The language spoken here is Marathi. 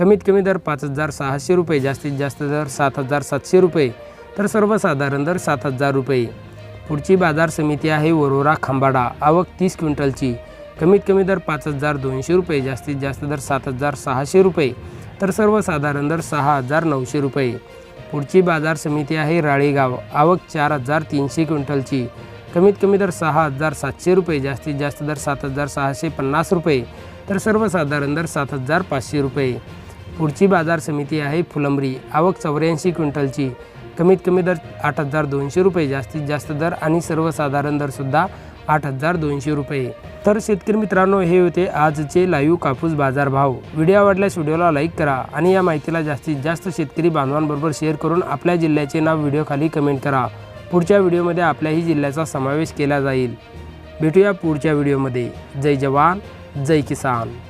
कमीत कमी दर पाच हजार सहाशे रुपये जास्तीत जास्त दर सात हजार सातशे रुपये तर सर्वसाधारण दर सात हजार रुपये. पुढची बाजार समिती आहे वरोरा खांबाडा. आवक तीस क्विंटलची. कमीत कमी दर पाच हजार दोनशे रुपये जास्तीत जास्त दर सात हजार सहाशे रुपये तर सर्वसाधारण दर सहा हजार नऊशे रुपये. पुढची बाजार समिती आहे राळेगाव. आवक चार हजार तीनशे क्विंटलची. कमीत कमी दर सहा हजार सातशे रुपये जास्तीत जास्त दर सात हजार सहाशे पन्नास रुपये तर सर्वसाधारण दर सात हजार पाचशे रुपये. पुढची बाजार समिती आहे फुलंबरी. आवक चौऱ्याऐंशी क्विंटलची. कमीत कमी दर आठ हजार दोनशे रुपये जास्तीत जास्त दर आणि सर्वसाधारण दरसुद्धा आठ हजार दोनशे रुपये. तर शेतकरी मित्रांनो हे होते आजचे लाईव्ह कापूस बाजार भाव व्हिडिओ आवडल्यास व्हिडिओला लाईक करा आणि या माहितीला जास्तीत जास्त शेतकरी बांधवांबरोबर शेअर करून आपल्या जिल्ह्याचे नाव व्हिडिओखाली कमेंट करा. पुढच्या व्हिडिओमध्ये आपल्याही जिल्ह्याचा समावेश केला जाईल. भेटूया पुढच्या व्हिडिओमध्ये. जय जवान जय किसान.